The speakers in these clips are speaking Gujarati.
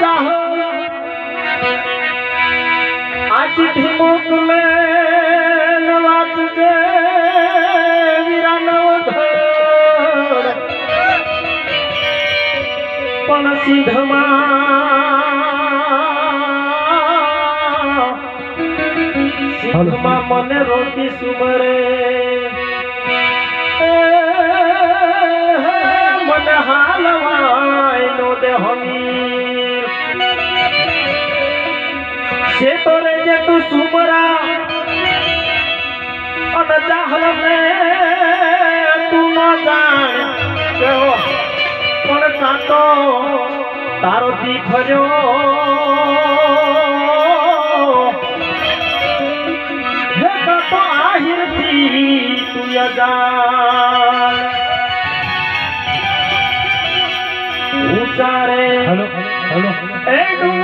चाहो आज ढिमुक में नवाज दे वीरा नव घर पणसी सिद्धमा मने रोटी सुमरे તું સુમરા અને ચાહલ ને તું ન જાણ કેવો પણ કાતો તારો દીકર્યો હે કાતો તું અજાણ ઉચારે હેલો હેલો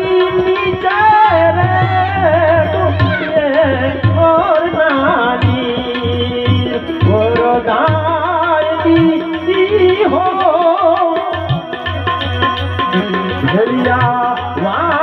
घड़िया वहाँ